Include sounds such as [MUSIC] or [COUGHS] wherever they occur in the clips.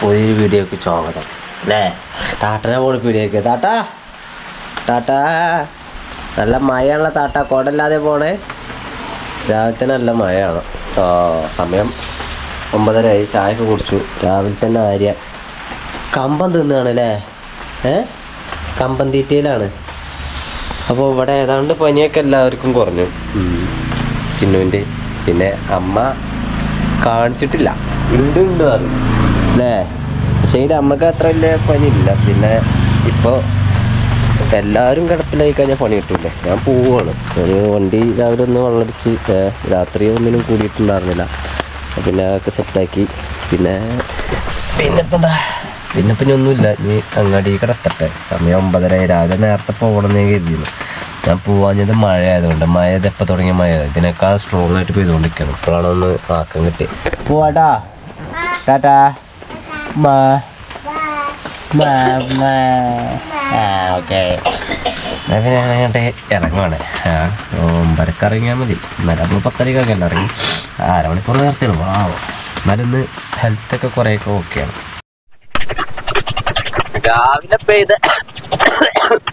പുതിയൊരു വീഡിയോക്ക് സ്വാഗതം. അല്ലേ താട്ടനെ പോണ വീഡിയോക്ക് താട്ടാ. താട്ടാ. നല്ല മഴയാണല്ലോ താട്ട. കോടല്ലാതെ പോണേ. രാവിലെ തന്നെ നല്ല മഴയാണ്. സമയം ഒമ്പതരയായി. ചായയൊക്കെ കുടിച്ചു. രാവിലെ തന്നെ ആര്യ. കമ്പം തിന്നാണ് അല്ലേ ഏ? കമ്പം തീറ്റയിലാണ്. അപ്പോൾ ഇവിടെ ഏതാണ്ട് പനിയൊക്കെ എല്ലാവർക്കും കുറഞ്ഞു. ചിന്നുവിന്റെ പിന്നെ അമ്മ കാണിച്ചിട്ടില്ല. ഉണ്ട് ഉണ്ട് അല്ലേ പക്ഷേ പണി ഇല്ല അത്ര വലിയ പനിയില്ല പിന്നെ ഇപ്പോൾ എല്ലാവരും കിടപ്പിലായി കഴിഞ്ഞാൽ പണി കിട്ടൂലേ? ഞാൻ പോവുകയാണ് ഒരു വണ്ടി രാവിലെ ഒന്ന് വെള്ളടിച്ച് രാത്രി ഒന്നിനും കൂടിയിട്ടുണ്ടായിരുന്നില്ല. പിന്നെ അതൊക്കെ സെറ്റാക്കി. പിന്നെ പിന്നെ ഇപ്പം എന്താ? പിന്നെ പിന്നെ ഒന്നുമില്ല. ഇനി അങ്ങാടി കിടത്തട്ടെ സമയം ഒമ്പതര രാവിലെ നേരത്തെ പോകണമെന്നേ കരുതിയിരുന്നു ഞാൻ പോവാഞ്ഞത് മഴ ആയതുകൊണ്ട് മഴ ഇത് എപ്പോൾ തുടങ്ങിയ മഴ? ഇതിനേക്കാൾ സ്ട്രോങ് ആയിട്ട് പെയ്തുകൊണ്ടിരിക്കുകയാണ്. ഇപ്പോഴാണ് ഒന്ന് ആക്കം കിട്ടി. പോവാട്ടാ. ടാറ്റാ. മാ. മാ മാ. ആ ഓക്കെ. പിന്നെ അങ്ങോട്ട് ഇറങ്ങുവാണ്. ആ ഒമ്പരക്ക് ഇറങ്ങിയാൽ മതി. എന്നാലും നമ്മൾ പത്തരക്കൊക്കെ അല്ല ഇറങ്ങി? അരമണിക്കൂർ നേരത്തെ വാ എന്നാലും ഇന്ന് ഹെൽത്തൊക്കെ കുറേയൊക്കെ ഓക്കെയാണ് രാവിലെ പെയ്ത്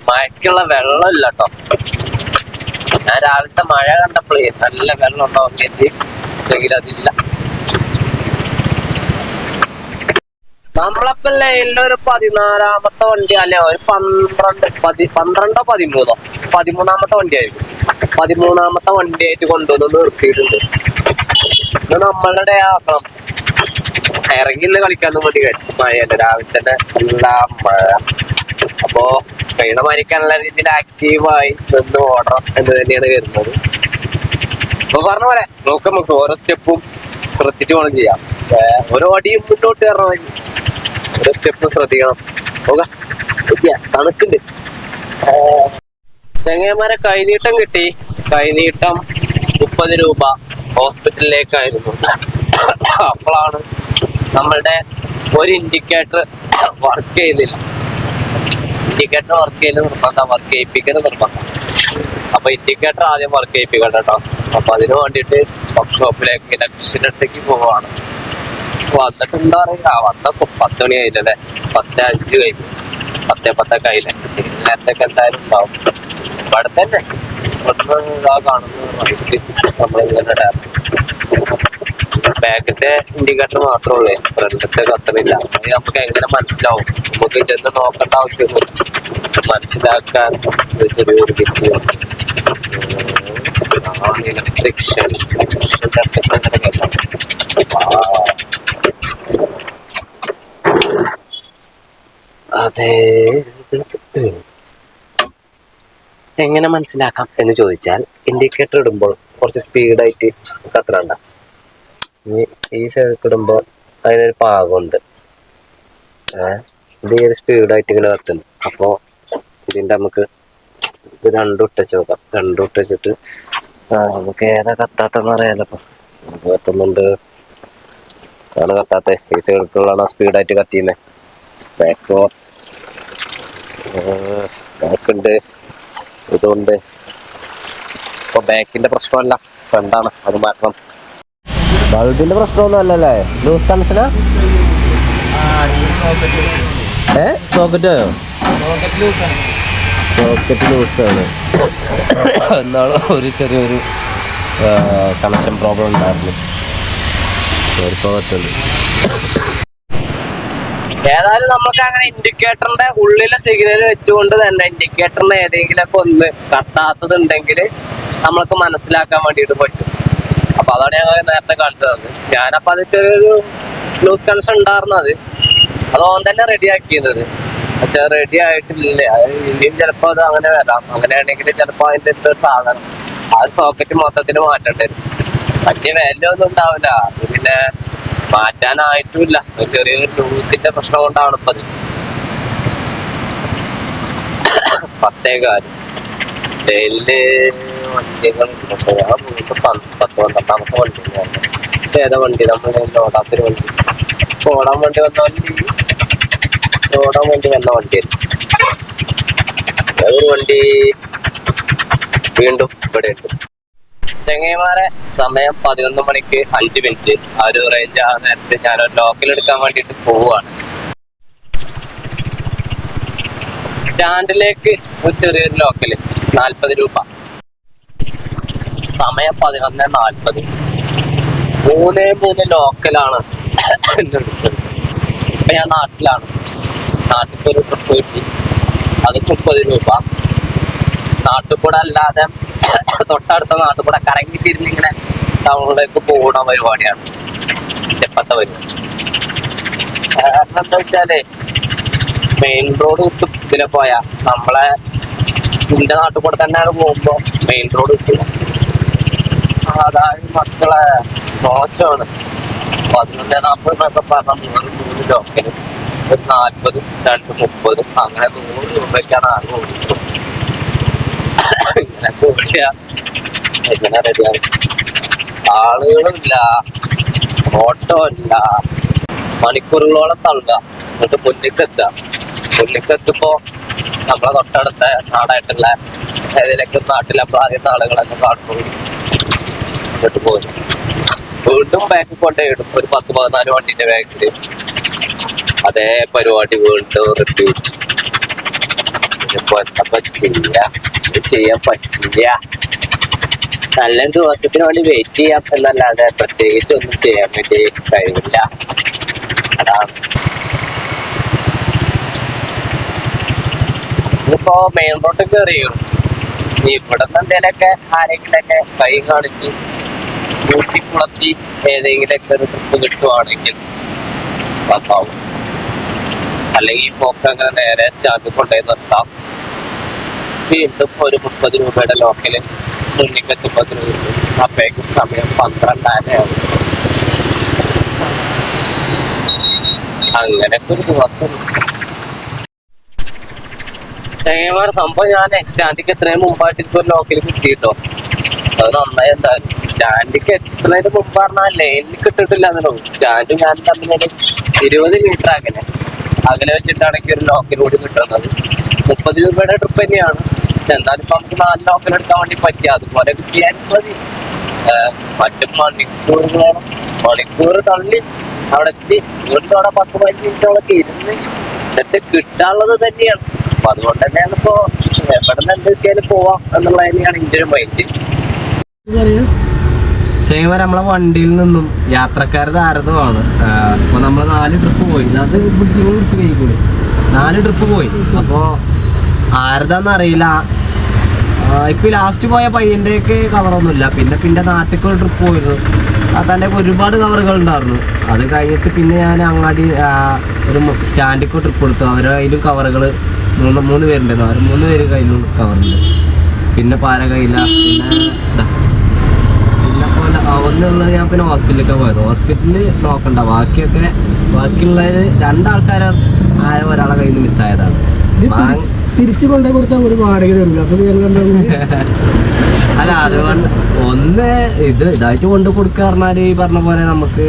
മഴയ്ക്കുള്ള വെള്ളമില്ല കേട്ടോ ഞാൻ രാവിലത്തെ മഴ കണ്ടപ്പോഴേ നല്ല വെള്ളം ഉണ്ടാവും എങ്കിൽ അതില്ല. നമ്മളപ്പം ലൈനിൽ ഒരു പതിനാലാമത്തെ വണ്ടി അല്ലെ? ഒരു പന്ത്രണ്ട് പതി പന്ത്രണ്ടോ പതിമൂന്നോ? പതിമൂന്നാമത്തെ വണ്ടിയായിരിക്കും. പതിമൂന്നാമത്തെ വണ്ടിയായിട്ട് കൊണ്ടുവന്ന് നിർത്തിയിട്ടുണ്ട്. ഇത് നമ്മളുടെ ആക്കണം ഇറങ്ങി ഇറങ്ങിന്ന് കളിക്കാനും വേണ്ടി കഴിച്ചു മഴ രാവിലെ തന്നെ എല്ലാ മഴ. അപ്പോ പെയ്ണ മരിക്കാനുള്ള രീതിയിൽ ആക്റ്റീവായി നിന്ന് ഓടണം എന്ന് തന്നെയാണ് വരുന്നത്. അപ്പൊ പറഞ്ഞ പോലെ നോക്കാം നമുക്ക് ഓരോ സ്റ്റെപ്പും ശ്രദ്ധിച്ചു വേണം ചെയ്യാം. ഓരോ അടിയും മുന്നോട്ട് കയറണം ഓരോ സ്റ്റെപ്പും ശ്രദ്ധിക്കണം. തണുക്കുണ്ട്. ചെങ്ങന്മാരെ കൈനീട്ടം കിട്ടി. കൈനീട്ടം മുപ്പത് രൂപ ഹോസ്പിറ്റലിലേക്കായിരുന്നു. അപ്പോഴാണ് നമ്മളുടെ ഒരു ഇൻഡിക്കേറ്റർ വർക്ക് ചെയ്യുന്നില്ല ഇൻഡിക്കേറ്റർ വർക്ക് ചെയ്യുന്നത് നിർബന്ധം വർക്ക് ചെയ്യിപ്പിക്കുന്നത് നിർബന്ധം. അപ്പൊ ഇൻഡിക്കേറ്റർ ആദ്യം വർക്ക് ചെയ്യിപ്പിക്കണം കേട്ടോ അപ്പൊ അതിന് വേണ്ടിയിട്ട് വർക്ക്ഷോപ്പിലേക്ക് ഇലക്ട്രീഷ്യന്റെ അടുത്തേക്ക് പോവാണ്. വന്നിട്ട് എന്താ പറയാ വന്ന പത്ത് മണി ആയില്ലല്ലേ പത്ത് അഞ്ച് കഴിഞ്ഞു. പത്തേ പത്തൊക്കെ ആയില്ലേ? നേരത്തേക്ക് എന്തായാലും ഉണ്ടാവും. ഇവിടെ തന്നെ റൈറ്റ് നമ്മളിങ്ങനെ ബാക്കിന്റെ ഇൻഡിക്കേറ്റർ മാത്രമേ ഉള്ളൂ. ഫ്രണ്ടത്തെ കത്തണില്ല. അത് നമുക്ക് എങ്ങനെ മനസ്സിലാവും? നമുക്ക് ചെന്ന് നോക്കേണ്ട ആവശ്യമൊന്നും മനസ്സിലാക്കാൻ ചെറിയൊരു അതെ. എങ്ങനെ മനസ്സിലാക്കാം എന്ന് ചോദിച്ചാൽ ഇൻഡിക്കേറ്റർ ഇടുമ്പോൾ കുറച്ച് സ്പീഡായിട്ട് കത്തണണ്ട ഈ സൈഡിൽ ഇടുമ്പോൾ അതിനൊരു പാകമുണ്ട്. ഇത് ഈ ഒരു സ്പീഡായിട്ട് ഇങ്ങനെ കത്തുന്നു അപ്പോൾ ഇതിന്റെ നമുക്ക് രണ്ടും ഇട്ടച്ച് നോക്കാം. രണ്ടും ഇട്ടച്ചിട്ട് നമുക്ക് ഏതാ കത്താത്തെന്ന് അറിയാലോ കത്തുന്നുണ്ട്. ആണ് കത്താത്തെ. ഈ സൈഡിലുള്ളതാണ് സ്പീഡായിട്ട് കത്തിയുന്നത് ബാക്കോ ബാക്കുണ്ട് ഇതുണ്ട്. അപ്പൊ ബാക്കിന്റെ പ്രശ്നമല്ല. ഫ്രണ്ടാണ് അത് മാറ്റണം. ബൾബിന്റെ പ്രശ്നമൊന്നും അല്ലല്ലേ? ലൂസ് കണക്ഷനാ ഏ? സോക്കറ്റോ സോക്കറ്റ് ലൂസ് ആണ്. എന്നാണ് ഒരു ചെറിയൊരു കണക്ഷൻ പ്രോബ്ലം ഉണ്ടായിരുന്നു ഇപ്പോൾ പറ്റുള്ളൂ ഏതായാലും നമുക്ക് അങ്ങനെ ഇൻഡിക്കേറ്ററിന്റെ ഉള്ളിലെ സിഗ്നൽ വെച്ചുകൊണ്ട് തന്നെ ഇൻഡിക്കേറ്ററിന് ഏതെങ്കിലുമൊക്കെ ഒന്ന് കത്താത്തത് ഉണ്ടെങ്കിൽ നമ്മൾക്ക് മനസ്സിലാക്കാൻ വേണ്ടിയിട്ട് പറ്റും. അപ്പൊ അതാണ് ഞങ്ങൾ നേരത്തെ കാണിച്ചത്. ഞാനപ്പോ അത് ചെറിയൊരു ലൂസ് കണക്ഷൻ ഉണ്ടായിരുന്നത് അത്. ഓൻ തന്നെ റെഡി ആക്കിയത്. പക്ഷെ റെഡി ആയിട്ടില്ല? ഇനിയും ചിലപ്പോ അത് അങ്ങനെ വരാം. അങ്ങനെയാണെങ്കിൽ ചിലപ്പോ അതിന്റെ സാധനം ആ സോക്കറ്റ് മൊത്തത്തിൽ മാറ്റേണ്ടി വരും. വലിയ വാല്യൂ ഒന്നും ഉണ്ടാവില്ല. അത് പിന്നെ മാറ്റാനായിട്ടുമില്ല. ചെറിയൊരു ലൂസിന്റെ പ്രശ്നം കൊണ്ടാണ് ഇപ്പത് പ്രത്യേക [COUGHS] പത്തേകാൽ. ഡെയിലി ഏതാ വണ്ടി? നമ്മൾ ഓടാത്തൊരു വണ്ടി. ഓടാൻ വേണ്ടി വന്ന വണ്ടി ഓടാൻ വേണ്ടി വന്ന വണ്ടി. ഒരു വണ്ടി വീണ്ടും ഇവിടെ ഉണ്ട്. ചെങ്ങൈമാരെ സമയം പതിനൊന്ന് മണിക്ക് അഞ്ച് മിനിറ്റ് ആ ഒരു റേഞ്ച് ആ നേരത്തെ ഞാൻ ലോക്കൽ എടുക്കാൻ വേണ്ടിയിട്ട് പോവുകയാണ്. സ്റ്റാൻഡിലേക്ക് ഒരു ചെറിയൊരു ലോക്കൽ. നാൽപ്പത് രൂപ. സമയം പതിനൊന്ന് നാൽപ്പത് മൂന്നേ മൂന്ന് ലോക്കലാണ് എന്റെ ഇപ്പൊ ഞാൻ നാട്ടിലാണ്. നാട്ടിൽ ഒരു ട്രിപ്പ് കിട്ടി. അത് മുപ്പത് രൂപ. നാട്ടുപൂടെ അല്ലാതെ തൊട്ടടുത്ത നാട്ടുപൂടെ കറങ്ങി തിരിഞ്ഞിങ്ങനെ ടൗണിലേക്ക് പോകുന്ന പരിപാടിയാണ്. ഇപ്പത്തെ പരിപാടി. കാരണം എന്താ വെച്ചാലേ മെയിൻ റോഡ് കിട്ടും ഇതിലെ പോയാ നമ്മളെ എന്റെ നാട്ടിൽ കൂടെ തന്നെയാണ് പോകുമ്പോ മെയിൻ റോഡ് കിട്ടുക അതായത് മക്കളെ മോശമാണ്. പതിനൊന്ന് നാൽപ്പത് എന്നൊക്കെ പറഞ്ഞ മൂന്ന് മൂന്ന് ലോക്കൽ. ഒരു നാൽപ്പതും രണ്ട് മുപ്പതും അങ്ങനെ നൂറ് രൂപയ്ക്കാണ് ആൾ ഓടിക്കുന്നത് ഇങ്ങനെ റെഡിയാണ് ആളുകളില്ല ഓട്ടോ ഇല്ല മണിക്കൂറുകളോളം തള്ളുക. എന്നിട്ട് മുന്നിലേക്ക് മുന്നിലേക്ക് എത്തുമ്പോ നമ്മളെ തൊട്ടടുത്ത നാടായിട്ടുള്ള ഏതിലേക്ക് നാട്ടിലെ പ്രാദേശിക ആളുകളൊക്കെ കാണുമ്പോൾ എന്നിട്ട് പോകുന്നു വീണ്ടും കൊണ്ടേ ഇടും. ഒരു പത്ത് പതിനാല് വണ്ടിന്റെ ബാക്കിൽ അതേ പരിപാടി വീണ്ടും റിപ്പീറ്റ് ചെയ്യാൻ പറ്റില്ല. നല്ല ദിവസത്തിന് വേണ്ടി വെയിറ്റ് ചെയ്യാം. എന്നല്ലാതെ പ്രത്യേകിച്ച് ഒന്നും ചെയ്യാൻ വേണ്ടി കഴിയില്ല അതാണ് ഇതിപ്പോ മെയിൻ റോഡിൽ കയറിയോ ഇവിടുന്ന് എന്തേലൊക്കെ ആരെങ്കിലൊക്കെ കൈ കാണിച്ച് കൂട്ടിക്കുളത്തി ഏതെങ്കിലൊക്കെ ഒരു ട്രിപ്പ് കിട്ടുവാണെങ്കിൽ നന്നാവും അല്ലെങ്കിൽ പോക്കങ്ങനെ നേരെ സ്റ്റാൻഡിൽ കൊണ്ടുപോയി നിർത്താം. വീണ്ടും ഒരു മുപ്പത് രൂപയുടെ ലോക്കൽ കിട്ടും അപ്പോഴേക്കും സമയം പന്ത്രണ്ടായിരം അങ്ങനെയൊക്കെ ഒരു ദിവസം. ചെങ്ങന്മാർ സംഭവം ഞാൻ സ്റ്റാൻഡിക്ക് എത്രയും മുമ്പായിട്ട് ഒരു ലോക്കൽ കിട്ടിയിട്ടോ. അത് നന്നായി എന്തായാലും. സ്റ്റാൻഡിക്ക് എത്തുന്നതിന് മുമ്പ് പറഞ്ഞാൽ ലൈനിൽ കിട്ടിട്ടില്ല എന്നല്ലോ സ്റ്റാൻഡ് ഞാൻ തമ്മിൽ ഇരുപത് മീറ്റർ അകലെ. അകലെ വെച്ചിട്ടാണ് എനിക്ക് ഒരു ലോക്കൽ കൂടി കിട്ടുന്നത്. മുപ്പത് രൂപയുടെ ട്രിപ്പ് തന്നെയാണ്. എന്നാലും ഇപ്പൊ നമുക്ക് നാല് ലോക്കൽ എടുക്കാൻ വേണ്ടി പറ്റിയ അതുപോലെ കിട്ടിയാൽ മതി. മറ്റു മണിക്കൂറുകളാണ് മണിക്കൂർ തള്ളി അവിടെ എത്തി. വീണ്ടും അവിടെ പത്ത് പതിനഞ്ച് മിനിറ്റോളൊക്കെ ഇരുന്ന് എന്നിട്ട് കിട്ടാനുള്ളത് തന്നെയാണ്. അപ്പൊ അതുകൊണ്ട് തന്നെയാണ് ഇപ്പോ എവിടെ നിന്ന് എന്ത് പോവാം എന്നുള്ള തന്നെയാണ് എന്റെ ഒരു മൈൻഡ് സേവ നമ്മളെ വണ്ടിയിൽ നിന്നും യാത്രക്കാരുടെ ആരതമാണ് അപ്പൊ നമ്മൾ നാല് ട്രിപ്പ് പോയി. അത് കഴിക്കൂടി നാല് ട്രിപ്പ് പോയി. അപ്പോ ആരതാന്ന് അറിയില്ല. ഇപ്പൊ ലാസ്റ്റ് പോയ പയ്യന്റെ ഒക്കെ കവറൊന്നുമില്ല പിന്നെ പിന്നെ നാട്ടിൽ ട്രിപ്പ് പോയിരുന്നു. അതെന്റെ ഒരുപാട് കവറുകൾ ഉണ്ടായിരുന്നു. അത് കഴിഞ്ഞിട്ട് പിന്നെ ഞാൻ അങ്ങാടി ഒരു സ്റ്റാൻഡിലേക്ക് ട്രിപ്പ് കൊടുത്തു. അവരുടെ കയ്യിലും കവറുകൾ മൂന്ന് മൂന്ന് പേരുണ്ടായിരുന്നു. അവർ മൂന്ന് പേര് കയ്യിലും കവറുണ്ട് പിന്നെ പാര കയ്യില്ല പിന്നെ പിന്നെ ഒന്നുള്ളത് ഞാൻ പിന്നെ ഹോസ്പിറ്റലിലൊക്കെ പോയത്. ഹോസ്പിറ്റലിൽ നോക്കണ്ട ബാക്കിയൊക്കെ ബാക്കിയുള്ളതിൽ രണ്ടാൾക്കാരായ ഒരാളെ കയ്യിൽ നിന്ന് മിസ്സായതാണ് തിരിച്ചു കൊണ്ടേ കൊടുത്താൽ ഒരു വാടക തരില്ല അപ്പൊ ഞങ്ങൾ [LAUGHS] അല്ല അതുകൊണ്ട് ഒന്ന് ഇത് ഇതായിട്ട് കൊണ്ടു കൊടുക്കുക പറഞ്ഞാൽ ഈ പറഞ്ഞ പോലെ നമുക്ക്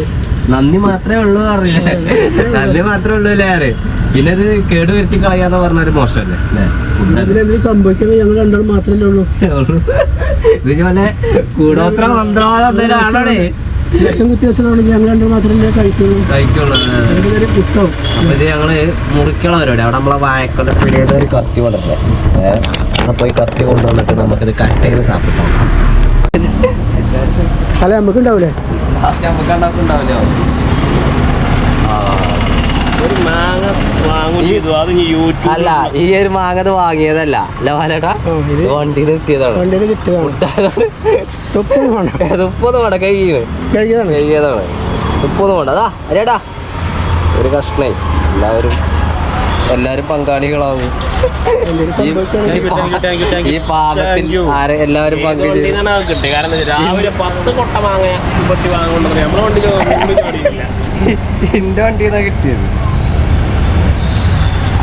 നന്ദി മാത്രമേ ഉള്ളൂ അറിയില്ലേ നന്ദി മാത്രമേ ഉള്ളൂ. അല്ലേ ആര് പിന്നെ ഇത് കേട് വരുത്തി കളയാന്ന് പറഞ്ഞൊരു മോശമല്ലേ? സംഭവിക്കുന്നത്? ഞങ്ങൾ രണ്ടാളും മാത്രമല്ലേ [LAUGHS] ഉള്ളൂ. ഇത് പോലെ കൂടോത്ര മന്ത്രവാദം ആണോടെ വിഷം കുത്തി വെച്ചതാണെങ്കിൽ ഞങ്ങൾ രണ്ടാൾ മാത്രമല്ലേ കഴിക്കുള്ളൂ. കഴിക്കുള്ളൂ. അപ്പൊ ഇത് ഞങ്ങൾ മുറിക്കണ പരിപാടി. അവിടെ നമ്മളെ വായക്കൊല പിടിയുടെ ഒരു കത്തി ഏഹ് അവിടെ പോയി കത്തി കൊണ്ടുവന്നിട്ട് നമുക്കിത് കട്ട് ചെയ്ത് സാപ്പിട്ടാം അല്ല നമുക്ക് ഉണ്ടാവില്ലേ നമുക്ക് ഉണ്ടാവില്ല ഒരു അല്ല ഈ ഒരു മാങ്ങത് വാങ്ങിയതല്ല. അല്ല വാലേട്ടാ വണ്ടിയിൽ കിട്ടിയതാണ്. വണ്ടിയിൽ കിട്ടിയതാണ്. തൊപ്പം വേണം. മുപ്പത് വേണ്ട അതാ അരേടാ. ഒരു കഷ്ണേ. എല്ലാവരും എല്ലാവരും പങ്കാളികളാവും. ഈ- പാകത്തിൽ എല്ലാവരും പങ്കുചേരും കിട്ടി. കാരണം രാവിലെ പത്ത് കൊട്ട മാങ്ങ നമ്മളെ വണ്ടിയിൽ എന്റെ വണ്ടിയിൽ നിന്നാണ് കിട്ടിയത്.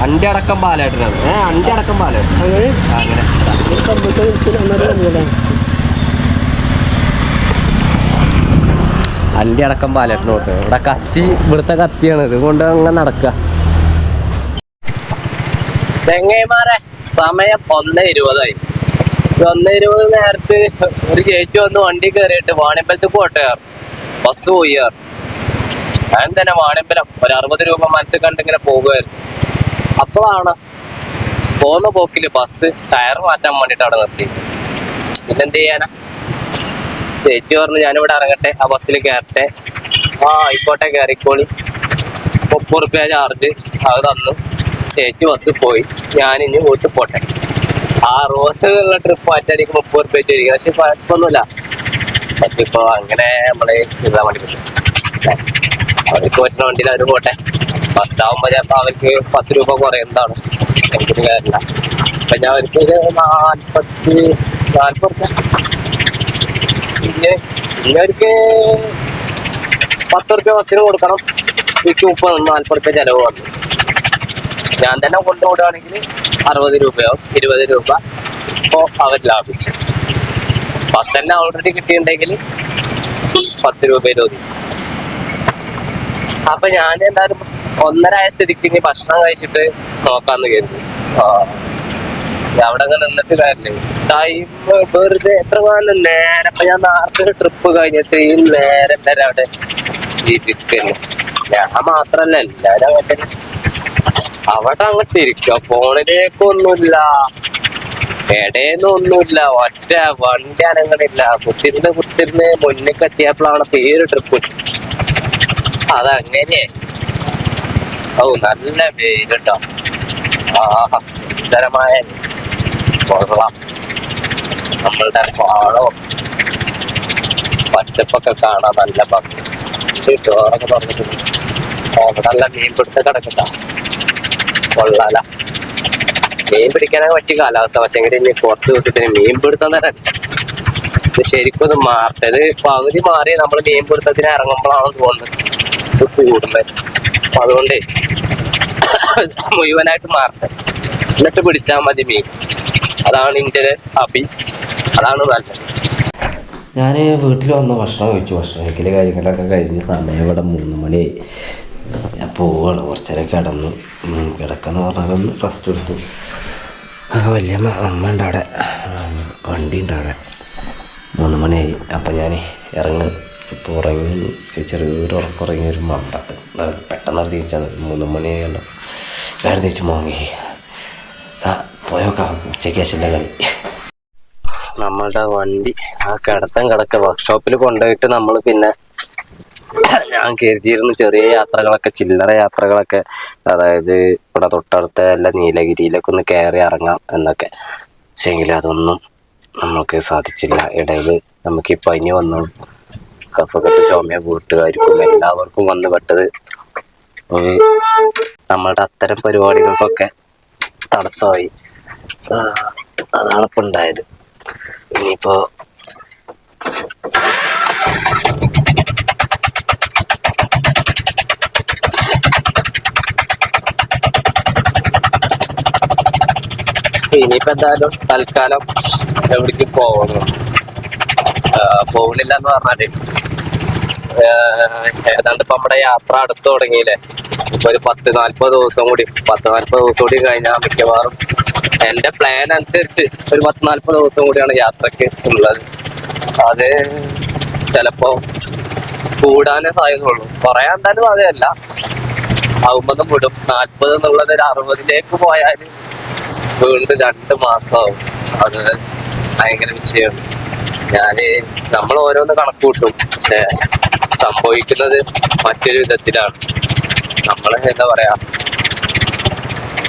അണ്ടി അടക്കം പാലായിട്ടാണ്. ഏ അണ്ടി അടക്കം പാലായിട്ട്. അങ്ങനെ. അണ്ടി അടക്കം പാലായിട്ടിനോട്ട് ഇവിടെ കത്തി ഇവിടുത്തെ കത്തിയാണ്. ഇത് കൊണ്ട് അങ്ങനെ നടക്കുക. ചെങ്ങൈമാരെ സമയം ഒന്ന് ഇരുപതായി. ഒന്ന് ഇരുപത് നേരത്ത് ഒരു ചേച്ചി വന്ന് വണ്ടി കയറിയിട്ട് വാണിമ്പലത്ത് പോട്ടെ. ബസ് പോയി. ഞാൻ തന്നെ വാണിമ്പലം? ഒരു അറുപത് രൂപ മനസ്സിൽ കണ്ടിങ്ങനെ പോകുമായിരുന്നു അപ്പോഴാണ് പോകുന്ന പോക്കിൽ ബസ് ടയർ മാറ്റാൻ വേണ്ടിട്ട് അവിടെ നിർത്തി. പിന്നെന്ത് ചെയ്യാനാ? ചേച്ചി പറഞ്ഞു ഞാനിവിടെ ഇറങ്ങട്ടെ ആ ബസ്സിൽ കയറട്ടെ ആ ആയിക്കോട്ടെ കയറിക്കോളി മുപ്പത് റുപ്യ ചാർജ് അത് തന്നു. ചേച്ചി ബസ് പോയി. ഞാൻ ഇനി വീട്ടിൽ പോട്ടെ. ആ റോഡിലുള്ള ട്രിപ്പ് മാറ്റാടിക്ക് മുപ്പത് റുപ്യ ചോദിക്കും പക്ഷെ കുഴപ്പമൊന്നുമില്ല. പക്ഷെ ഇപ്പൊ അങ്ങനെ നമ്മളെ ഇതാ വേണ്ടി അവർക്ക് പറ്റുന്ന വണ്ടിയിൽ അവർ പോട്ടെ. ബസ്സാവുമ്പോ ചിലപ്പോ അവർക്ക് പത്ത് രൂപ കുറയുന്നതാണ്. എനിക്കൊരു കാര്യമില്ല. അപ്പൊ ഞാൻ അവർക്ക് ഒരു നാൽപ്പത്തി നാൽപ്പത് പിന്നെ പിന്നെ അവർക്ക് പത്ത് റുപ്യ ബസ്സിന് കൊടുക്കണം. എനിക്ക് മുപ്പത് നാൽപ്പത് റുപ്യ ചെലവ് വന്നു ഞാൻ തന്നെ കൊണ്ടുപോടുകയാണെങ്കിൽ അറുപത് രൂപയോ ഇരുപത് രൂപ ഇപ്പോൾ അവർ ലാഭിച്ചു. ബസ് തന്നെ ഓൾറെഡി കിട്ടിയിട്ടുണ്ടെങ്കിൽ പത്ത് രൂപ ഇരുപത് അപ്പൊ ഞാൻ എന്തായാലും ഒന്നര ആയ സ്ഥിതിക്ക് ഇനി ഭക്ഷണം കഴിച്ചിട്ട് നോക്കാന്ന് കരുതി. അവിടെ നിന്നിട്ട് കാര്യമില്ല ടൈം വെറുതെ എത്ര കാലം? നേരെ അപ്പൊ ഞാൻ നേരത്തെ ട്രിപ്പ് കഴിഞ്ഞിട്ട് ഈ നേരം വരെ അവിടെ ഞാൻ മാത്രല്ല എല്ലാരും അങ്ങോട്ട്. അവിടെ അങ്ങോട്ട് ഇരിക്കുക ഫോണിലേക്കൊന്നുമില്ല. ഒന്നുമില്ല ഒറ്റ വണ്ടി അനങ്ങളില്ല കുത്തിരുന്ന് കുത്തിരുന്ന് മുന്നിൽ എത്തിയപ്പോഴാണ് പേര് ട്രിപ്പ് അതങ്ങനെ ഓ നല്ല സുന്ദരമായ കൊള്ളാം നമ്മളുടെ പാടവും പച്ചപ്പൊക്കെ കാണാൻ നല്ല ഭംഗി. ഡോറൊക്കെ തുറന്നിട്ടുണ്ട്. അവിടെ നല്ല മീൻ പിടുത്ത കിടക്കട്ട കൊള്ളാല. മീൻ പിടിക്കാനൊക്കെ പറ്റിയ കാലാവസ്ഥ. പക്ഷെ എങ്കിൽ ഇനി കുറച്ച് ദിവസത്തിന് മീൻ പിടുത്തം തരാൻ. ശരിക്കും ഇത് മാറട്ടെ. ഇത് പകുതി മാറി നമ്മൾ മീൻ പിടുത്തത്തിന് ഇറങ്ങുമ്പോഴാണ് തോന്നുന്നത്. ഇത് അപ്പൊ അതുകൊണ്ട് മുഴുവനായിട്ട് മാറട്ടെ. എന്നിട്ട് പിടിച്ചാൽ മതി മീൻ. അതാണ് എന്റെ അഭി അതാണ് നല്ലത്. ഞാൻ വീട്ടിൽ വന്ന് ഭക്ഷണം കഴിച്ചു. ഭക്ഷണം കഴിക്കൽ കാര്യങ്ങളൊക്കെ കഴിഞ്ഞ സമയം ഇവിടെ മൂന്ന് മണിയായി ഞാൻ പോവുകയാണ് കുറച്ചേരം കിടന്നു ഉം, കിടക്കാന്ന് പറഞ്ഞാൽ ഒന്ന് റെസ്റ്റ് എടുത്തു. ആ വലിയമ്മ അമ്മ ഉണ്ട് അവിടെ. വണ്ടി ഉണ്ട് അവിടെ. മൂന്ന് മണിയായി അപ്പം ഞാൻ ഇറങ്ങി. ഇപ്പോൾ ഉറങ്ങി ചെറിയൊരു ഉറക്കുറങ്ങി ഒരു മണ്ട. പെട്ടെന്ന് തിരിച്ചാണ് മൂന്ന് മണിയായല്ലോ വേറെ തിരിച്ച് മോങ്ങി. ആ പോയോക്കാം. ഉച്ചയ്ക്ക് ശേഷമല്ലേ കളി. നമ്മളുടെ വണ്ടി ആ കിടത്തം കിടക്ക. വർക്ക്ഷോപ്പിൽ കൊണ്ടുപോയിട്ട് നമ്മൾ പിന്നെ ഞാൻ കരുതിയിരുന്നു ചെറിയ യാത്രകളൊക്കെ ചില്ലറ യാത്രകളൊക്കെ അതായത് ഇവിടെ തൊട്ടടുത്ത എല്ലാ നീലഗിരിയിലൊക്കെ ഒന്ന് കയറി ഇറങ്ങാം എന്നൊക്കെ. പക്ഷേങ്കിൽ അതൊന്നും നമ്മൾക്ക് സാധിച്ചില്ല. ഇടയിൽ നമുക്ക് ഈ പനി വന്നു കഫക്കെട്ട് ചുമയോ വീട്ടുകാർക്കും എല്ലാവർക്കും വന്നു പെട്ടത്. നമ്മളുടെ അത്തരം പരിപാടികൾക്കൊക്കെ തടസ്സമായി. അതാണ് ഇപ്പം ഉണ്ടായത്. ഇനിയിപ്പോ ഇനിയിപ്പോ എന്തായാലും തൽക്കാലം എവിടേക്ക് പോകണം ഫോണില്ലെന്ന് പറഞ്ഞാൽ ഏതാണ്ട് ഇപ്പൊ നമ്മുടെ യാത്ര അടുത്ത് തുടങ്ങിയില്ലേ? ഇപ്പൊ ഒരു പത്ത് നാല്പത് ദിവസം കൂടി പത്ത് നാല്പത് ദിവസം കൂടി കഴിഞ്ഞാൽ മിക്കവാറും എന്റെ പ്ലാൻ അനുസരിച്ച് ഒരു പത്ത് നാല്പത് ദിവസം കൂടിയാണ് യാത്രയ്ക്ക് ഉള്ളത്. അത് ചിലപ്പോ കൂടാനേ സാധ്യതയുള്ളൂ. പറയാൻ എന്തായാലും സാധ്യതയല്ല. ആവുമ്പതും വിടും. നാല്പത് എന്നുള്ളത് ഒരു അറുപതിലേക്ക് പോയാൽ വീണ്ടും രണ്ട് മാസമാവും അത് ഭയങ്കര വിഷയമാണ്. ഞാൻ നമ്മൾ ഓരോന്ന് കണക്ക് കൂട്ടും. പക്ഷെ സംഭവിക്കുന്നത് മറ്റൊരു വിധത്തിലാണ്. നമ്മളെ എന്താ പറയാ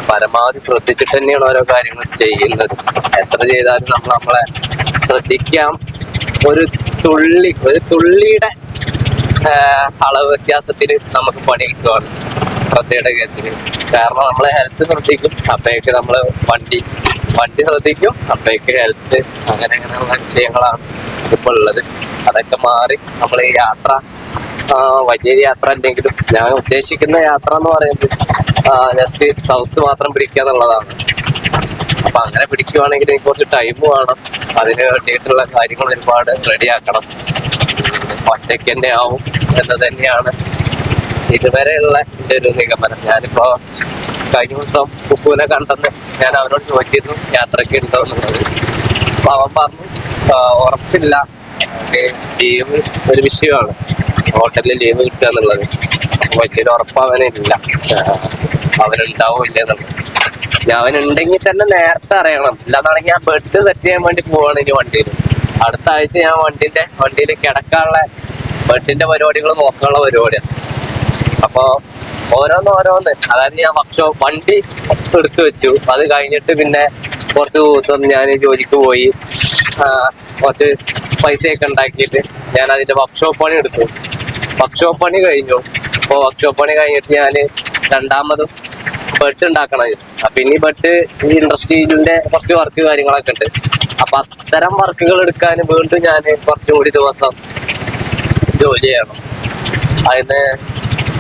പരമാവധി ശ്രദ്ധിച്ചിട്ട് തന്നെയാണ് ഓരോ കാര്യങ്ങൾ ചെയ്യുന്നത്. എത്ര ചെയ്താലും നമ്മൾ നമ്മളെ ശ്രദ്ധിക്കാം. ഒരു തുള്ളി ഒരു തുള്ളിയുടെ അളവ് വ്യത്യാസത്തിൽ നമുക്ക് പണി കിട്ടുവാണ് ശ്രദ്ധയുടെ കേസിൽ കാരണം നമ്മളെ ഹെൽത്ത് ശ്രദ്ധിക്കും അപ്പോഴേക്ക് നമ്മൾ വണ്ടി വണ്ടി ശ്രദ്ധിക്കും അപ്പോഴേക്ക് ഹെൽത്ത് അങ്ങനെ അങ്ങനെയുള്ള വിഷയങ്ങളാണ് ഇപ്പോൾ ഉള്ളത്. അതൊക്കെ മാറി നമ്മൾ ഈ യാത്ര വലിയൊരു യാത്ര അല്ലെങ്കിലും ഞാൻ ഉദ്ദേശിക്കുന്ന യാത്ര എന്ന് പറയുന്നത് ജസ്റ്റ് സൗത്ത് മാത്രം പിടിക്കുക എന്നുള്ളതാണ്. അപ്പൊ അങ്ങനെ പിടിക്കുവാണെങ്കിൽ എനിക്ക് കുറച്ച് ടൈം വേണം. അതിന് വേണ്ടിയിട്ടുള്ള കാര്യങ്ങൾ ഒരുപാട് റെഡിയാക്കണം ഒറ്റയ്ക്ക് തന്നെ ആവും എന്ന് തന്നെയാണ് ഇതുവരെയുള്ള എന്റെ ഒരു നിഗമനം. ഞാനിപ്പോ കഴിഞ്ഞ ദിവസം കുപ്പുവിനെ കണ്ടെന്ന് ഞാൻ അവരോട് ചോദിച്ചിരുന്നു യാത്രയ്ക്ക് ഉണ്ടോ? എന്നുള്ളത്. അപ്പൊ അവൻ പറഞ്ഞു ഉറപ്പില്ല. ലീവ് ഒരു വിഷയമാണ്. ഹോട്ടലിൽ ലീവ് കിട്ടുക എന്നുള്ളത് വലിയൊരു ഉറപ്പവനില്ല അവനുണ്ടാവും ഇല്ല എന്നുള്ളത് അവനുണ്ടെങ്കിൽ തന്നെ നേരത്തെ അറിയണം. ഇല്ലാന്നാണെങ്കിൽ ഞാൻ ബെഡ് സെറ്റ് ചെയ്യാൻ വേണ്ടി പോവാണ് ഇനി വണ്ടിയിൽ അടുത്ത ആഴ്ച ഞാൻ വണ്ടിന്റെ വണ്ടിയിൽ കിടക്കാനുള്ള ബെഡിന്റെ പരിപാടികൾ നോക്കാനുള്ള പരിപാടിയാണ് അപ്പൊ ഓരോന്ന് ഓരോന്ന്. അതായത് ഞാൻ പക്ഷോ വണ്ടി എടുത്തു വെച്ചു. അത് കഴിഞ്ഞിട്ട് പിന്നെ കുറച്ച് ദിവസം ഞാൻ ജോലിക്ക് പോയി. കുറച്ച് പൈസയൊക്കെ ഉണ്ടാക്കിയിട്ട് ഞാൻ അതിന്റെ വർക്ക്ഷോപ്പ് പണി എടുത്തു. വർക്ക്ഷോപ്പ് പണി കഴിഞ്ഞു. അപ്പോൾ വർക്ക്ഷോപ്പ് പണി കഴിഞ്ഞിട്ട് ഞാൻ രണ്ടാമതും ബെഡ് ഉണ്ടാക്കണം അപ്പൊ ഇനി ബെഡ് ഈ ഇൻഡസ്ട്രിയിലിന്റെ കുറച്ച് വർക്ക് കാര്യങ്ങളൊക്കെ ഉണ്ട്. അപ്പൊ അത്തരം വർക്കുകൾ എടുക്കാൻ വീണ്ടും ഞാൻ കുറച്ചും കൂടി ദിവസം ജോലി ചെയ്യണം. അതിന്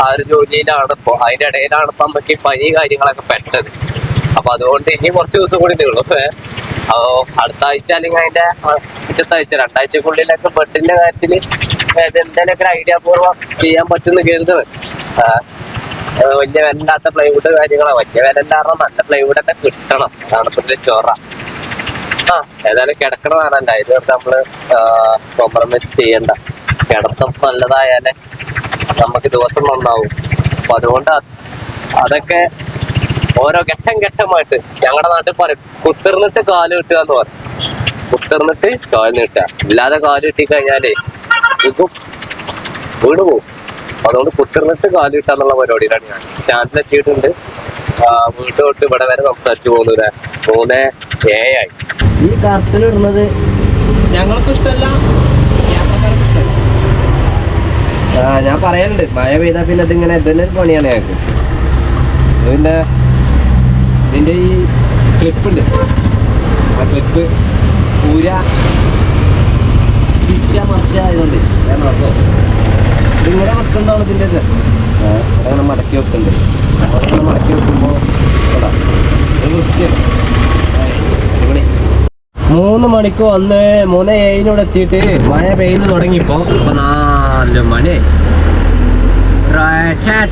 ആ ഒരു ജോലിയിലാണ് ഇപ്പൊ. അതിന്റെ ഇടയിലാണ് ഇപ്പൊ പനി കാര്യങ്ങളൊക്കെ പെട്ടത്. അപ്പൊ അതുകൊണ്ട് ഇനി കുറച്ച് ദിവസം കൂടി നീളും അടുത്ത ആഴ്ച അല്ലെങ്കിൽ അതിന്റെ പിറ്റത്തെ ആഴ്ച രണ്ടാഴ്ചക്കുള്ളിലൊക്കെ ബെഡിന്റെ കാര്യത്തിൽ എന്തെങ്കിലുമൊക്കെ ഒരു ഐഡിയ പൂർവം ചെയ്യാൻ പറ്റുമെന്ന് കരുതുന്നത് വലിയ വിലയില്ലാത്ത പ്ലൈവുഡ് കാര്യങ്ങളാണ് വലിയ വിലയില്ലാതെ നല്ല പ്ലൈവുഡ് ഒക്കെ കിട്ടണം. അതാണ് ചോറ. ആ ഏതായാലും കിടക്കണതാണ് എന്റെ അതിൽ നമ്മൾ കോംപ്രമൈസ് ചെയ്യണ്ട. കിടത്തം നല്ലതായാലേ നമുക്ക് ദിവസം നന്നാവും. അപ്പൊ അതുകൊണ്ട് അത് അതൊക്കെ ഓരോ ഘട്ടം ഘട്ടമായിട്ട് ഞങ്ങളുടെ നാട്ടിൽ പറയും കുത്തിർന്നിട്ട് കാൽ കിട്ടുക എന്ന് പറയും. കുത്തിർന്നിട്ട് കാൽ നീട്ടുക. ഇല്ലാതെ കാൽ കിട്ടി കഴിഞ്ഞാലേ ഇതും വീട് പോവും. അതുകൊണ്ട് കുത്തിർന്നിട്ട് കാൽ കിട്ടുക എന്നുള്ള പരിപാടിയിലാണ് ഞാൻ. സ്റ്റാൻഡിലെത്തിയിട്ടുണ്ട് എത്തിയിട്ടുണ്ട് വീട് തൊട്ട് ഇവിടെ വരെ സംസാരിച്ചു പോകുന്നില്ല മൂന്ന് ഏഴായി. ഈ കാർത്തിലിടുന്നത് ഞങ്ങൾക്കും ഇഷ്ടമല്ല ഞാൻ പറയാനുണ്ട് മഴ പെയ്താൽ പിന്നെ ഇതിങ്ങനെ ഇതന്നെ ഒരു പണിയാണ് ഞങ്ങൾക്ക്. പിന്നെ ഇതിന്റെ ഈ ക്ലിപ്പ് ഉണ്ട്. ആ ക്ലിപ്പ് പൂര തിരിച്ച മറിച്ച ആയതുകൊണ്ട്. ഞാൻ മറന്നു. ഇതിങ്ങനെ വെക്കുന്നതാണ് ഇതിന്റെ രസം ഇങ്ങനെ മടക്കി വെക്കുന്നുണ്ട് അവിടെ മടക്കി വെക്കുമ്പോൾ മൂന്ന് മണിക്ക് വന്ന് മൂന്ന് ഏഴിനോട് എത്തിയിട്ട് മഴ പെയ്ത് തുടങ്ങിയപ്പോൾ ഇപ്പൊ നാല് മണി.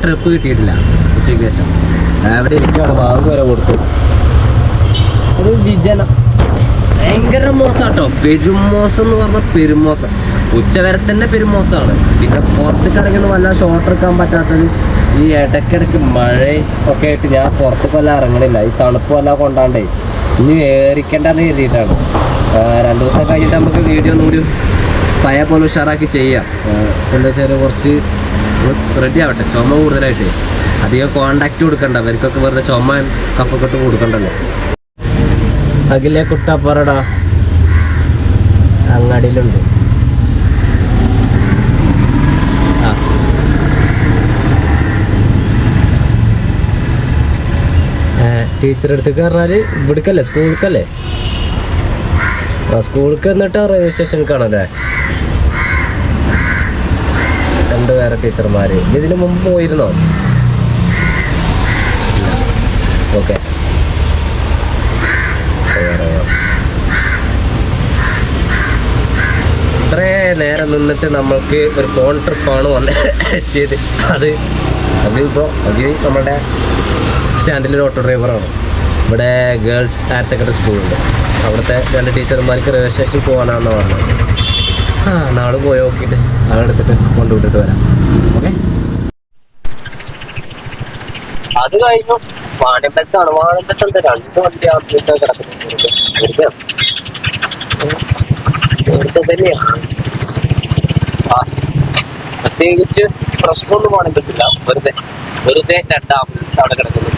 ട്രിപ്പ് കിട്ടിയിട്ടില്ല ഉച്ചയ്ക്ക് ശേഷം. അവിടെ ഇരിക്കുകയാണ് ബാങ്ക് വരെ കൊടുത്തു. ഒരു വിജനം. ഭയങ്കര മോശാട്ടോ. പെരുമോസം എന്ന് പറഞ്ഞ പെരുമോസം ഉച്ച വരെ തന്നെ പെരുമോസമാണ് പിന്നെ പുറത്തേക്ക് ഇറങ്ങുന്ന വല്ല ഷോർട്ട് എടുക്കാൻ പറ്റാത്തത് ഈ ഇടയ്ക്കിടയ്ക്ക് മഴ ഒക്കെ ആയിട്ട് ഞാൻ പുറത്തേക്ക് വല്ല ഇറങ്ങണില്ല. ഈ തണുപ്പ് വല്ല കൊണ്ടാണ്ടേ ഇനി ഏറിക്കണ്ടെന്ന് കരുതിയിട്ടാണ്. രണ്ടു ദിവസം കഴിഞ്ഞിട്ട് നമുക്ക് വീഡിയോ ഒന്നും കൂടി പഴയ പോലെ ഉഷാറാക്കി ചെയ്യാം. എന്താ വെച്ചാൽ കുറച്ച് റെഡി ആവട്ടെ. ചുമ കൂടുതലായിട്ട്. അധികം കോണ്ടാക്ട് കൊടുക്കണ്ട. അവർക്കൊക്കെ വെറുതെ ചുമ കഫക്കെട്ട് കൊടുക്കണ്ടല്ലോ. അഖിലെ കുട്ടപ്പറടാ അങ്ങാടിയിലുണ്ട്. ആ. ടീച്ചർ അടുത്തേക്ക് പറഞ്ഞാൽ ഇവിടേക്കല്ലേ? സ്കൂൾക്കല്ലേ? ആ സ്കൂൾക്ക് എന്നിട്ട് റെയിൽവേ സ്റ്റേഷനിലേക്കാണല്ലേ രണ്ട് വേറെ ടീച്ചർമാര് ഇതിന് മുമ്പ് പോയിരുന്നോ ഓക്കെ ഇത്രേ നേരം നിന്നിട്ട് നമ്മൾക്ക് ഒരു ഫോൺ ട്രിപ്പാണ് വന്ന് എത്തിയത്. അത് അതിപ്പോൾ അത് നമ്മുടെ സ്റ്റാൻഡിലൊരു ഓട്ടോ ഡ്രൈവറാണ് ഇവിടെ ഗേൾസ് ഹയർ സെക്കൻഡറി സ്കൂളുണ്ട് അവിടുത്തെ രണ്ട് ടീച്ചർമാർക്ക് റെയിൽവേ സ്റ്റേഷനിൽ പോകാനാണെന്ന് പറഞ്ഞത്. ആ നാളെ പോയി നോക്കിയിട്ട് എടുത്തിട്ട് കൊണ്ടുവിട്ടിട്ട് വരാം. ഓക്കെ അത് കഴിഞ്ഞു. വാണിയമ്പലത്താണ്. വാണിയമ്പലത്ത് എന്താ രണ്ട് വണ്ടി ആംബുലൻസ് കിടക്കുന്നത്? തന്നെയാണ് പ്രത്യേകിച്ച് പ്രശ്നമൊന്നും കാണാൻ പറ്റില്ല വെറുതെ വെറുതെ രണ്ട് ആംബുലൻസ് അവിടെ കിടക്കുന്നു.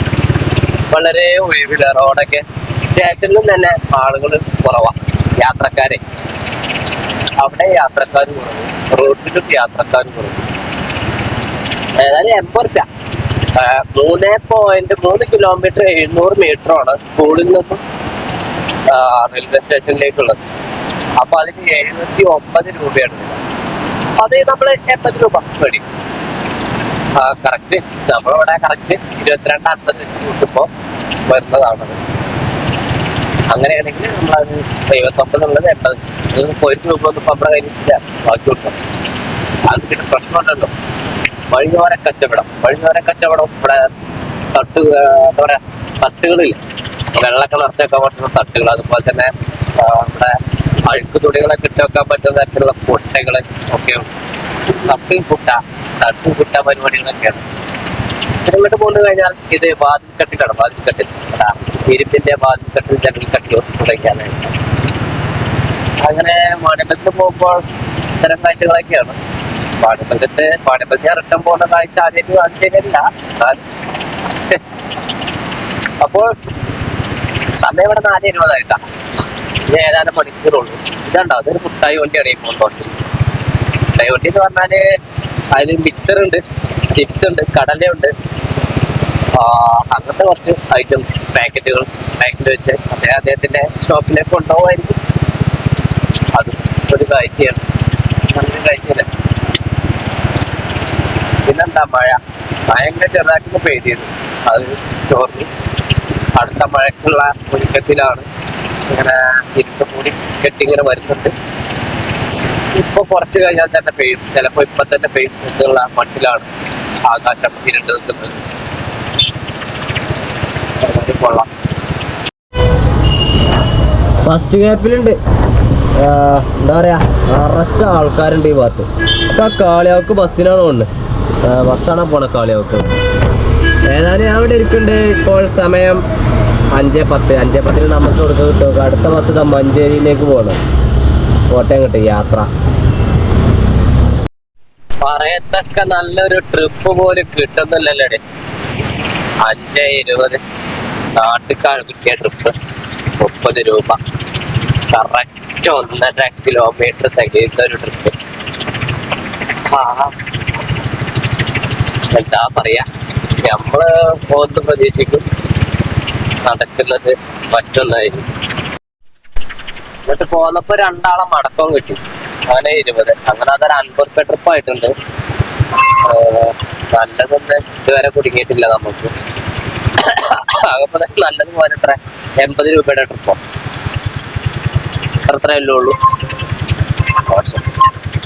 വളരെ ഒഴിവില്ല റോഡൊക്കെ സ്റ്റേഷനിലും തന്നെ ആളുകൾ കുറവാ. യാത്രക്കാരെ. അവിടെ യാത്രക്കാർ കുറവ്. റോഡിലും യാത്രക്കാർ കുറവ്. ഏതായാലും എൺപത് മൂന്ന് പോയിന്റ് മൂന്ന് കിലോമീറ്റർ എഴുന്നൂറ് ആണ് സ്കൂളിൽ നിന്നും റെയിൽവേ സ്റ്റേഷനിലേക്കുള്ളത് അപ്പൊ അതിന് എഴുപത്തി ഒമ്പത് രൂപയാണ്. അത് നമ്മൾ എൺപത് രൂപ മേടി കറക്റ്റ് നമ്മളിവിടെ കറക്റ്റ് ഇരുപത്തിരണ്ട് അൻപത് വെച്ച് കൂട്ടുമ്പോ വരുന്നതാണ് അങ്ങനെയാണെങ്കിൽ നമ്മളത് ഇരുപത്തൊമ്പത് ഉള്ളത് എൺപത്. ഒരു രൂപ ഒന്നും ഇപ്പൊ നമ്മുടെ കയ്യിലില്ല. ബാക്കി കൊടുക്കും അത് കിട്ടും പ്രശ്നമുണ്ടല്ലോ. വഴിയോര കച്ചവടം. വഴിയോര കച്ചവടം ഇവിടെ തട്ട് എന്താ പറയാ തട്ടുകളില്ല? വെള്ളക്കളർച്ചൊക്കെ പറ്റുന്ന തട്ടുകൾ. അതുപോലെ തന്നെ നമ്മുടെ അഴുക്ക് തുണികളൊക്കെ ഇട്ട് വെക്കാൻ പറ്റുന്ന തരത്തിലുള്ള പൊട്ടകൾ ഒക്കെ തട്ടും കുട്ട പുട്ട കുട്ട പരിപാടികളൊക്കെയാണ്. ഇങ്ങോട്ട് പോന്നു കഴിഞ്ഞാൽ ഇത് വാതിൽക്കെട്ടിലാണ്. വാതിൽക്കട്ടിൽ ഇരുമ്പിന്റെ വാതിൽക്കട്ടിൽ ജനൽ കട്ടി തുടങ്ങിയാനായിട്ട് അങ്ങനെ മണിബന്ധം പോകുമ്പോൾ ഇത്തരം കാഴ്ചകളൊക്കെയാണ്. പാണിമ്പലത്ത് പാണിമ്പലത്ത് ഇറക്കം പോകുന്ന കാഴ്ച ആദ്യമായിട്ട് കാണിച്ചില്ല അപ്പോൾ സമയം ഇവിടെ നാല് ഇരുപതായിട്ടാ ഇനി ഏതാനും മണിക്കൂറുള്ളൂ. ഇതുണ്ടോ? അതൊരു മുട്ടായി വണ്ടിയാണ് ഈ പോകുന്നോട്ട് മുട്ടായി വണ്ടി എന്ന് പറഞ്ഞാൽ അതിൽ മിക്സർ ഉണ്ട് ചിപ്സ് ഉണ്ട് ഉണ്ട് അങ്ങനത്തെ കുറച്ച് ഐറ്റംസ് പാക്കറ്റുകൾ പാക്കറ്റ് വെച്ച് അദ്ദേഹം അദ്ദേഹത്തിന്റെ ഷോപ്പിലേക്ക് കൊണ്ടുപോകായിരിക്കും അത് ഒരു കാഴ്ചയാണ്. നല്ലൊരു കാഴ്ചയല്ലേ? പിന്നെന്താ മഴ? മഴ ഇങ്ങനെ പെയ്തിയത് അത് ചോർന്നു. അടുത്ത മഴക്കുള്ള ഒരുക്കത്തിലാണ് ഇങ്ങനെ ചിരിപ്പ് കൂടി കെട്ടി ഇങ്ങനെ വരുന്നുണ്ട്. ഇപ്പൊ കുറച്ച് കഴിഞ്ഞാൽ തന്നെ പെയ്യും. ചിലപ്പോ ഇപ്പൊ തന്നെ പെയ്യും എന്നുള്ള മട്ടിലാണ് ആകാശം ഇരുണ്ട് നിൽക്കുന്നത്. ഫസ്റ്റ് ഗ്യാപ്പിലുണ്ട് എന്താ പറയാ നിറച്ച ആൾക്കാരുണ്ട് ഈ ഭാഗത്ത്. അപ്പൊ ആ കാളിയാവക്ക് ബസ്സിനാണ് പോകുന്നത് ബസ്സാണ് പോണ കാളിയാവക്ക്. ഏതായാലും ഇവിടെ ഇരിക്കുന്നുണ്ട് ഇപ്പോൾ സമയം അഞ്ച് പത്ത് അഞ്ച് പത്തിന് നമുക്ക് കൊടുക്ക കിട്ടും. അടുത്ത ബസ് മഞ്ചേരിയിലേക്ക് പോകണം കോട്ടയം കിട്ടും യാത്ര. പറയത്തക്ക നല്ലൊരു ട്രിപ്പ് പോലും കിട്ടുന്നില്ലല്ലേ അഞ്ച് ഇരുപത്. നാട്ടുകാർ കിട്ടിയ ട്രിപ്പ് മുപ്പത് രൂപ. കറക്റ്റ് ഒന്നര കിലോമീറ്റർ തികയുന്ന ഒരു ട്രിപ്പ് എന്താ പറയാ? നമ്മൾ പോകുന്ന പ്രതീക്ഷിക്കും. നടക്കുന്നത് മറ്റൊന്നായിരുന്നു. എന്നിട്ട് പോന്നപ്പോ രണ്ടാളെ മടക്കം കിട്ടി. അങ്ങനെ ഇരുപത്. അങ്ങനെ അതൊരു അൻപത് രൂപ ട്രിപ്പ് ആയിട്ടുണ്ട് നല്ലതൊന്നും ഇതുവരെ കുടുങ്ങിയിട്ടില്ല നമുക്ക്. അപ്പൊ നല്ലത് പോലെ എത്ര? എൺപത് രൂപയുടെ ട്രിപ്പോ അത്രയല്ലേ ഉള്ളൂ. മോശം.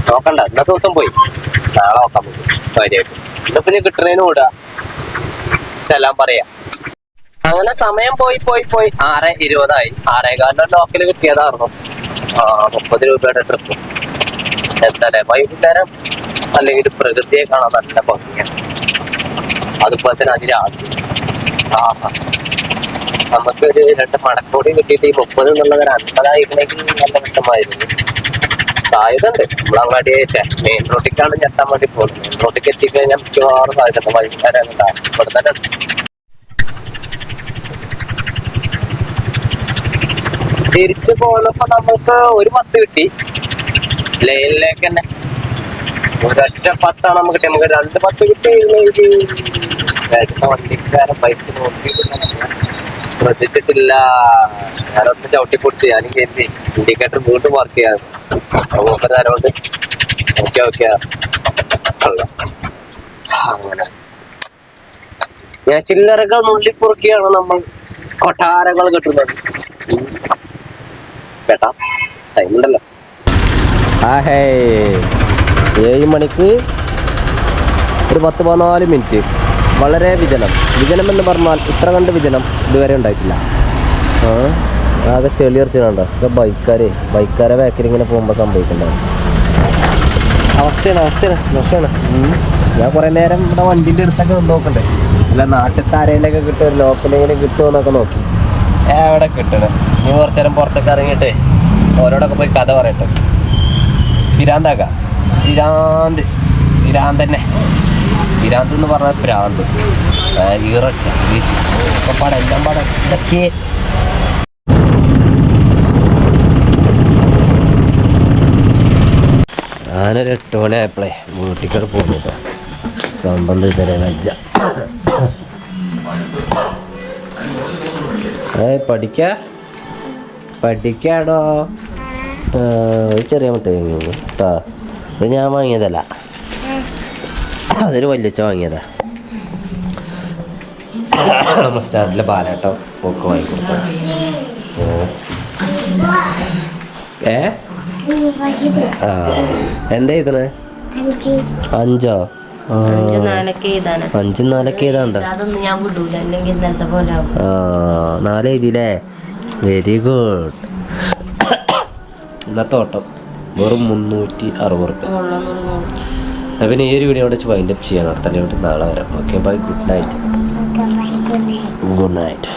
നോക്കണ്ട. ഇന്നത്തെ ദിവസം പോയി. നാളെ നോക്കാൻ പോകും. കാര്യമായിട്ട്. ഇന്നിപ്പോ ഞാൻ കിട്ടുന്നതിന് കൂടാ ചെല്ലാൻ പറയാ. അങ്ങനെ സമയം പോയി പോയി പോയി. ആറ് ഇരുപതായി. ആറേകാലിന് ലോക്കൽ കിട്ടിയതായിരുന്നു. ആ മുപ്പത് രൂപയുടെ ട്രിപ്പ് എന്താ വൈകുന്നേരം അല്ലെങ്കിൽ പ്രകൃതിയെ കാണാൻ നല്ല ഭംഗിയാണ്. അതുപോലെ തന്നെ ആദ്യം ആഹാ. നമുക്ക് ഒരു രണ്ട് മടക്കോടി കിട്ടിയിട്ട് ഈ മുപ്പത് എന്നുള്ളത് അൻപതായിരുന്നെങ്കിൽ നല്ല രസമായിരുന്നു. സാധ്യത ഉണ്ട് നമ്മളങ്ങാടി മെയിൻ റോട്ടിക്കാണ് എത്താൻ വേണ്ടി പോകുന്നത്. മെയിൻ റോട്ടിക്ക് എത്തിക്കഴിഞ്ഞാൽ മിക്കവാറും സാധ്യത. വൈകുന്നേരം ഇവിടെ തന്നെ തിരിച്ചു പോന്നപ്പോ നമുക്ക് ഒരു പത്ത് കിട്ടി. ലൈനിലേക്ക് തന്നെ ഒരൊറ്റ പത്താണ് നമുക്ക് കിട്ടി നമുക്ക് രണ്ട് പത്ത് വരുന്ന വണ്ടിക്കാരൻ ബൈക്ക് നോക്കിയിട്ടില്ല ശ്രദ്ധിച്ചിട്ടില്ല. ഞാനൊന്ന് ചവിട്ടി പൊടിച്ച് ഞാനും കയറ്റി ഇൻഡിക്കേറ്റർ വീണ്ടും വർക്ക് ചെയ്യാൻ മൂപ്പരാരോണ്ട് ഓക്കെ ഓക്കെ അങ്ങനെ. ഞാൻ ചില്ലറകൾ നുള്ളിപ്പുറുക്കിയാണ് നമ്മൾ കൊട്ടാരങ്ങൾ കെട്ടുന്നത്. കേട്ടാ ഏഴ് മണിക്ക് ഒരു പത്ത് പതിനാല് മിനിറ്റ്. വളരെ വിജനം. വിജനം എന്ന് പറഞ്ഞാൽ ഇത്ര കണ്ട് വിജനം ഇതുവരെ ഉണ്ടായിട്ടില്ല. ആ ആകെ ചെളിയറിച്ചുണ്ടോ ഒക്കെ ബൈക്കാരെ ബൈക്കാരെ ബാക്കിൽ ഇങ്ങനെ പോകുമ്പോൾ സംഭവിക്കുന്നുണ്ടാവും അവസ്ഥയാണ് അവസ്ഥയാണ്. മോശമാണ്. ഞാൻ കുറേ നേരം ഇവിടെ വണ്ടിന്റെ അടുത്തൊക്കെ നോക്കണ്ടേ. അല്ല നാട്ടിലത്തെ ആരെയിലൊക്കെ കിട്ടും ലോക്കലെങ്കിലും കിട്ടുമോ എന്നൊക്കെ നോക്കി. എവിടെ കിട്ടണേ? നീ കുറച്ചു നേരം പുറത്തൊക്കെ ഇറങ്ങിയിട്ട് ഓരോടൊക്കെ പോയി കഥ പറയട്ടെ. പിരാന്താക്ക. പിരാന്ത്. പിരാന്ത് തന്നെ. പിരാന്ത് എന്ന് പറഞ്ഞാൽ പ്രാന്ത്. ഈറച്ച ഒക്കെ പാടെ എല്ലാം പാടെ ഇതൊക്കെ. ഞാനൊരു എട്ട് മണി ആയപ്പോഴേ വീട്ടിൽ പോകുന്നു കേട്ടോ പഠിക്ക? പഠിക്കാടോ? ചെറിയ മുട്ട കേട്ടോ ഇത് ഞാൻ വാങ്ങിയതല്ല. അതൊരു വല്യച്ച വാങ്ങിയതാ. നമ്മുടെ സ്റ്റാൻഡിലെ ബാലേട്ടോ ഒക്കെ വാങ്ങിക്കൊടുത്തു. ഏ? ആ എന്താ ഇതിന് അഞ്ചോ? അഞ്ച് നാലൊക്കെ ആ നാല് എഴുതിയില്ലേ? വെരി ഗുഡ് ഇന്നത്തെ ഓട്ടം വെറും മുന്നൂറ്റി അറുപത് റുപ്യ. അപ്പം പിന്നെ ഈ ഒരു വീഡിയോ വെച്ച് വൈൻഡപ്പ് ചെയ്യണം അടുത്ത നാളെ വരാം. Okay bye good night good night